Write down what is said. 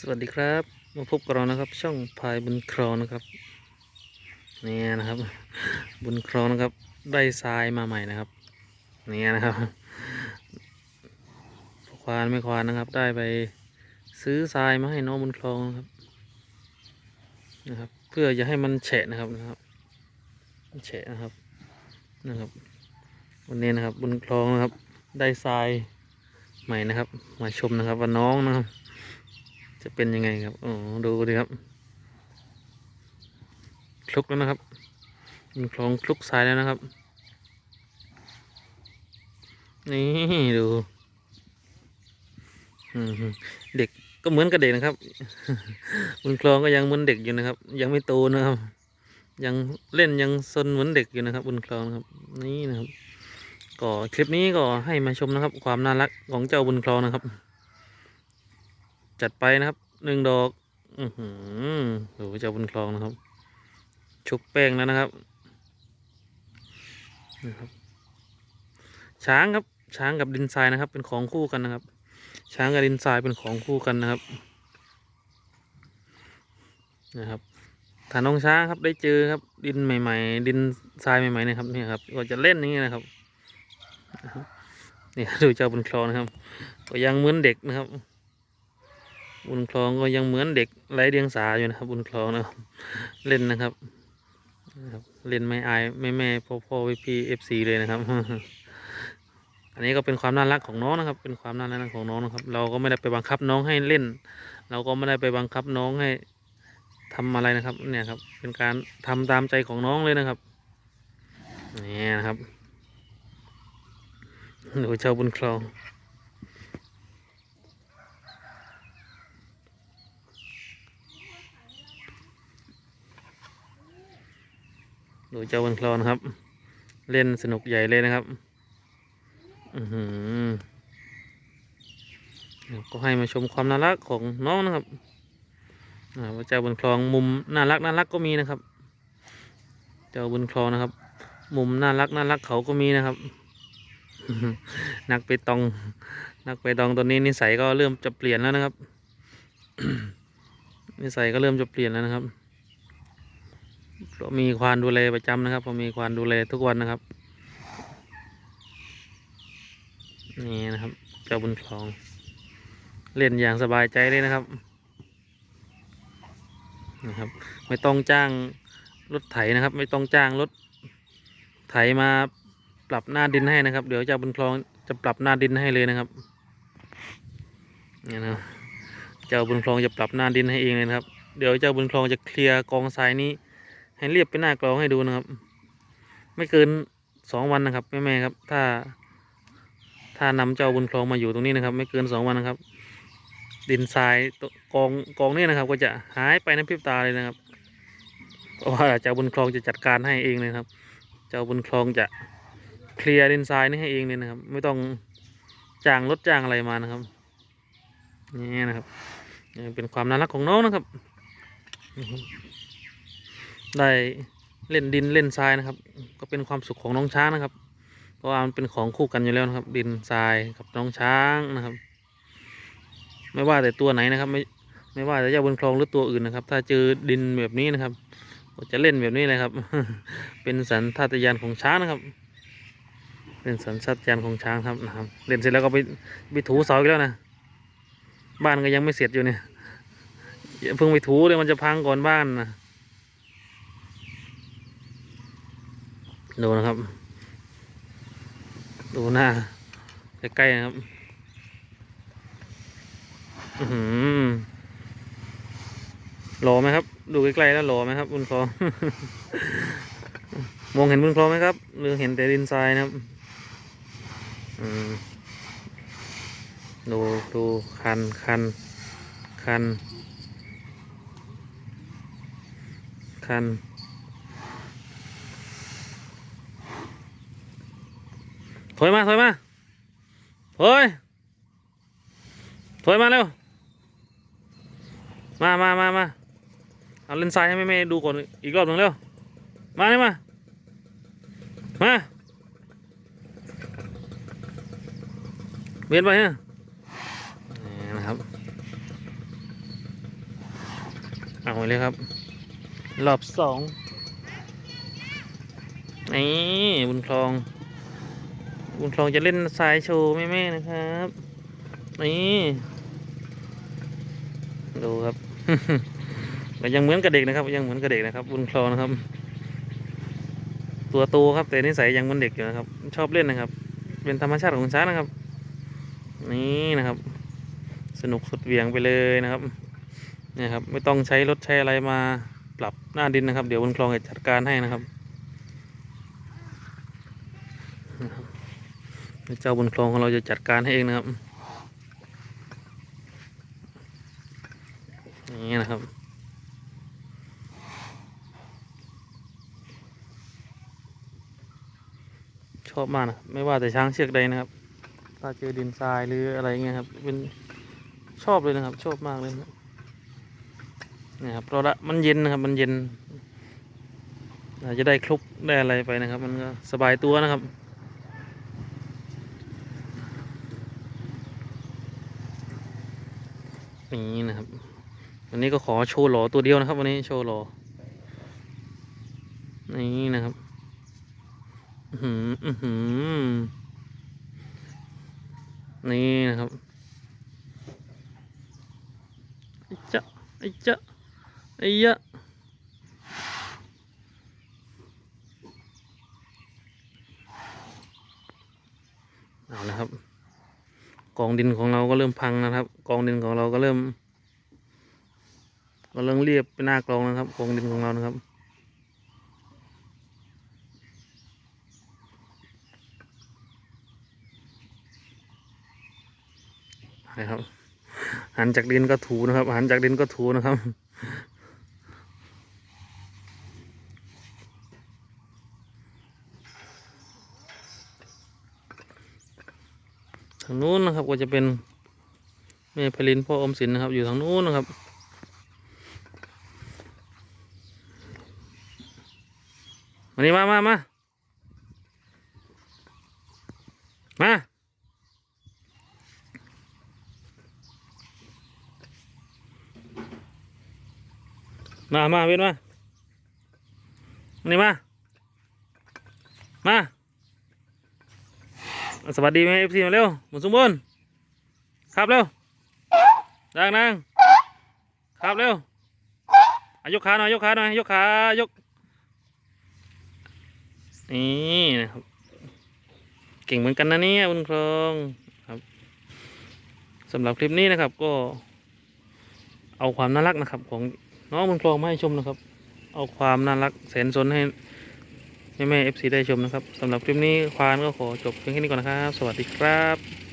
สวัสดีครับ มาพบกับเรานะครับ ช่องพายบุญครองนะครับนี่นะครับ บุญครองนะครับ ได้ทรายมาใหม่นะครับนี่นะครับควานไม่ควานนะครับ ได้ไปซื้อทรายมาให้น้องบุญครองนะครับนะครับ เพื่อจะให้มันแฉะนะครับนะครับแฉะนะครับนะครับ วันนี้นะครับบุญครองนะครับ ได้ทรายใหม่นะครับ มาชมนะครับว่าน้องนะครับ จะเป็นยังไงครับอ๋อดูดิครับคลุกแล้วนะครับมันคลองคลุกทรายแล้วนะครับ นี่ดูเด็กก็เหมือนกับเด็กนะครับบุญคลองก็ยังเหมือนเด็กอยู่นะครับ ยังไม่โตนะครับ ยังเล่นยังซนเหมือนเด็กอยู่นะครับบุญคลองนะครับ นี่นะครับ ก็คลิปนี้ก็ให้มาชมนะครับ ความน่ารักของเจ้าบุญคลองนะครับ จัดไปนะครับหนึ่งดอก อือหือดูเจ้าบุญคลองนะครับ ชุบแป้งแล้วนะครับนะครับ ช้างครับช้างกับดินทรายนะครับ เป็นของคู่กันนะครับ ช้างกับดินทรายเป็นของคู่กันนะครับ นะครับถ้านองช้างครับได้เจอครับ ดินใหม่ ๆ ดินทรายใหม่ๆนะครับเนี่ยครับก็จะเล่นอย่างนี้นะครับนี่ดูเจ้าบุญคลองนะครับ ก็ยังเหมือนเด็กนะครับ บุญคลองก็ยังเหมือนเด็กไร้เดียงสาอยู่นะครับ บุญคลองนะครับเล่นนะครับเล่นไม่อายไม่แม่พ่อพ่อพี่พี่เอฟซีเลยนะครับ อันนี้ก็เป็นความน่ารักของน้องนะครับ เป็นความน่ารักของน้องนะครับ เราก็ไม่ได้ไปบังคับน้องให้เล่น เราก็ไม่ได้ไปบังคับน้องให้ทำอะไรนะครับ เนี่ยครับ เป็นการทำตามใจของน้องเลยนะครับนี่นะครับดูเจ้าบุญคลอง ดูเจ้าวันคลอนครับ เล่นสนุกใหญ่เลยนะครับ อือหือก็ให้มาชมความน่ารักของน้องนะครับว่าเจ้าบนคลองมุมน่ารักน่ารักก็มีนะครับ เจ้าบนคลองนะครับ มุมน่ารักน่ารักเขาก็มีนะครับ นักไปตอง นักไปตองตัวนี้นิสัยก็เริ่มจะเปลี่ยนแล้วนะครับ นิสัยก็เริ่มจะเปลี่ยนแล้วนะครับ เรามีควานดูแลประจำนะครับเรามีควานดูแลทุกวันนะครับ นี่นะครับ เจ้าบุญคลอง เล่นอย่างสบายใจเลยนะครับนะครับ ไม่ต้องจ้างรถไถนะครับ ไม่ต้องจ้างรถไถมาปรับหน้าดินให้นะครับ เดี๋ยวเจ้าบุญคลองจะปรับหน้าดินให้เลยนะครับนี่นะเจ้าบุญคลองจะปรับหน้าดินให้เองเลยนะครับ เดี๋ยวเจ้าบุญคลองจะเคลียร์กองทรายนี้ ให้เรียบเป็นหน้ากลองให้ดูนะครับ ไม่เกินสองวันนะครับแม่แม่ครับ ถ้า ถ้านำเจ้าบุญคลองมาอยู่ตรงนี้นะครับ ไม่เกินสองวันนะครับ ดินทรายกองกองนี้นะครับ ก็จะหายไปในพริบตาเลยนะครับเพราะว่าเจ้าบุญคลองจะจัดการให้เองเลยครับ เจ้าบุญคลองจะเคลียร์ดินทรายนี่ให้เองเลยนะครับ ไม่ต้องจ้างรถจ้างอะไรมานะครับนี่นะครับนี่เป็นความน่ารักของน้องนะครับ ได้เล่นดินเล่นทรายนะครับ ก็เป็นความสุขของน้องช้างนะครับ เพราะว่ามันเป็นของคู่กันอยู่แล้วนะครับ ดินทรายกับน้องช้างนะครับ ไม่ว่าแต่ตัวไหนนะครับ ไม่ไม่ว่าแต่เจ้าบนคลองหรือตัวอื่นนะครับ ถ้าเจอดินแบบนี้นะครับก็จะเล่นแบบนี้เลยครับ เป็นสัญชาตญาณของช้างนะครับ เป็นสัญชาตญาณของช้างครับนะครับ เล่นเสร็จแล้วก็ไปไปถูเสาอีกแล้วนะบ้านก็ยังไม่เสร็จอยู่เนี่ยเพิ่งไปถูเลยมันจะพังก่อนบ้านนะ ดูนะครับ ดูหน้า ใกล้ๆนะครับ อือหือหล่อไหมครับ ดูใกล้ๆแล้วหล่อไหมครับบุญคลองมองเห็นบุญคลองไหมครับ หรือเห็นแต่ดินทรายนะครับ อืมดูดูคันคันคันคัน ถอยมาถอยมาถอยถอยมาเร็ว มามามามาเอาเลนส์ทรายให้แม่แม่ดูก่อนอีกรอบหนึ่งเร็ว มาเลยมา มาเบียนไปฮะนี่นะครับเอาเลยครับ รอบสองนี่บุญคลอง บุญคลองจะเล่นทรายโชว์แม่ๆนะครับ นี่ดูครับก็ยังเหมือนกับเด็กนะครับ ยังเหมือนกับเด็กนะครับ บุญคลองนะครับ ตัวโตครับ แต่นิสัยยังเหมือนเด็กอยู่นะครับ ชอบเล่นนะครับ เป็นธรรมชาติของช้างนะครับ นี่นะครับ สนุกสุดเวี่ยงไปเลยนะครับเนี่ยครับ ไม่ต้องใช้รถใช้อะไรมาปรับหน้าดินนะครับ เดี๋ยวบุญคลองจะจัดการให้นะครับ นะครับ เจ้าบุญคลองของเราจะจัดการให้เองนะครับอย่างนี้นะครับชอบมากนะไม่ว่าแต่ช้างเชือกใดนะครับ ถ้าเจอดินทรายหรืออะไรเงี้ยครับ เป็นชอบเลยนะครับ ชอบมากเลยนี่ครับเพราะละมันเย็นนะครับ มันเย็นอาจจะได้คลุกได้อะไรไปนะครับ มันก็สบายตัวนะครับ อย่างนี้นะครับ วันนี้ก็ขอโชว์หล่อตัวเดียวนะครับ วันนี้โชว์หล่อนี่นะครับ อื้อหืออื้อหือนี่นะครับไอ้จ๊ะไอ้จ๊ะไอ้ยะเอาละครับ กองดินของเราก็เริ่มพังนะครับ กองดินของเราก็เริ่มก็เริ่มเรียบเป็นหน้ากลองนะครับ กองดินของเรานะครับนะครับหันจากดินก็ถูนะครับหันจากดินก็ถูนะครับ ทางนู้นนะครับก็จะเป็นแม่พลินพ่ออมสินนะครับ อยู่ทางนู้นนะครับมานี่มามามามามามาเว้นมานี่มา มา สวัสดีไหมเอฟซีมาเร็วหมุนสมบูรณ์ครับเร็วดังนางครับเร็วยกขาหน่อยยกขาหน่อยยกขายกนี่นะครับเก่งเหมือนกันนะเนี่ยคุณครองครับสำหรับคลิปนี้นะครับ ก็ เอาความน่ารักนะครับ ของน้องบุญครองมาให้ชมนะครับ เอาความน่ารักแสนสนให้ แม่แม่เอฟซีได้ชมนะครับสำหรับคลิปนี้ควานก็ขอจบเพียงแค่นี้ก่อนนะครับ สวัสดีครับ